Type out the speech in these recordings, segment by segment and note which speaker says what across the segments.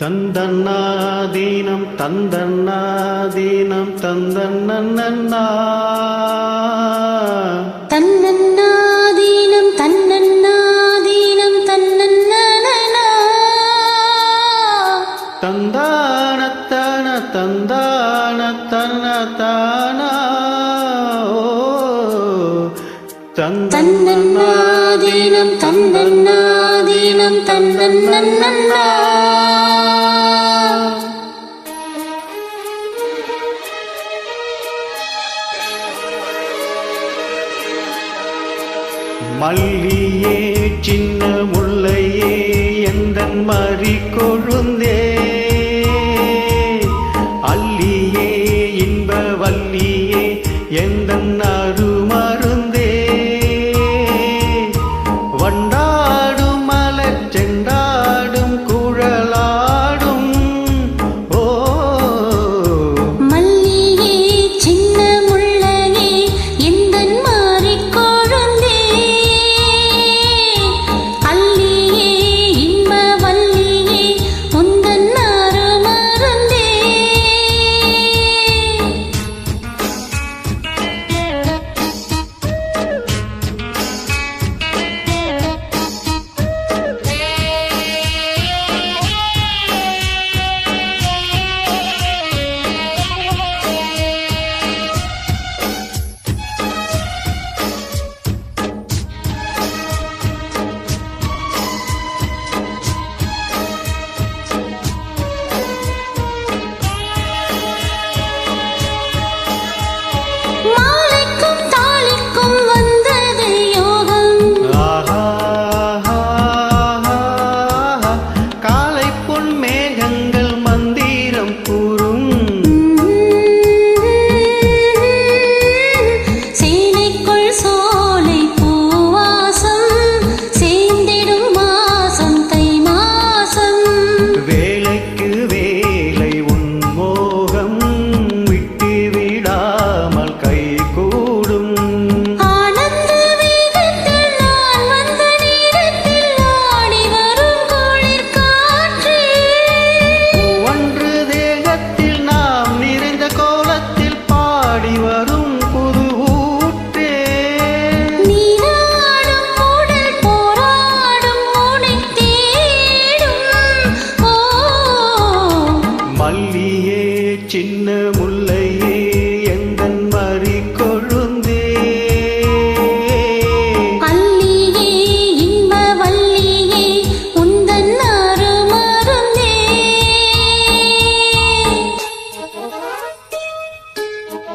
Speaker 1: தந்தன்னாதீனம் தந்தன்னாதீனம் தந்தன்னா
Speaker 2: தன்னன்னாதீனம் தன்னன்னாதீனம் தன்னன்னா
Speaker 1: தந்தானத்தன தந்தானத்தன தானா.
Speaker 2: தந்தன்னாதீனம் தந்தன்னாதீனம் தன்னன்னா
Speaker 1: மல்லியே சின்ன முல்லையே எந்த மறி கொழுந்தே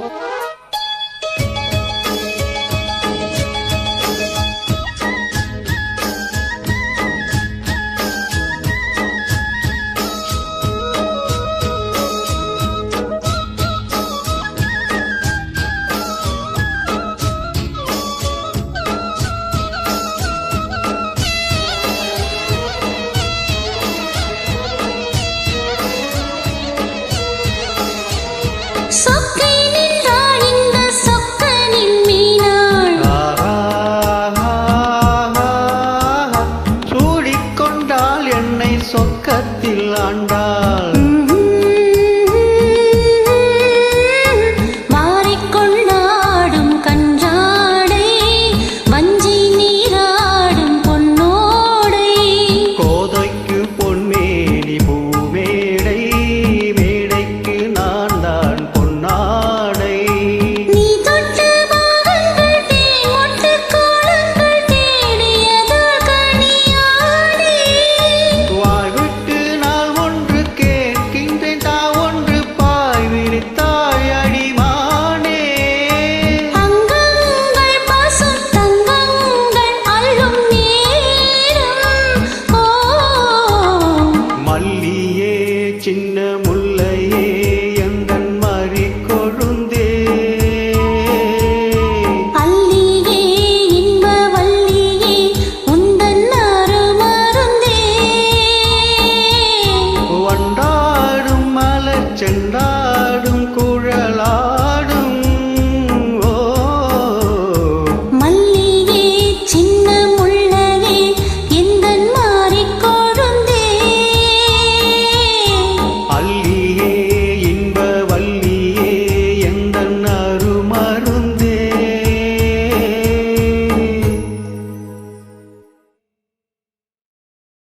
Speaker 1: Thank you. சொக்கத்தில் ஆண்டாள்.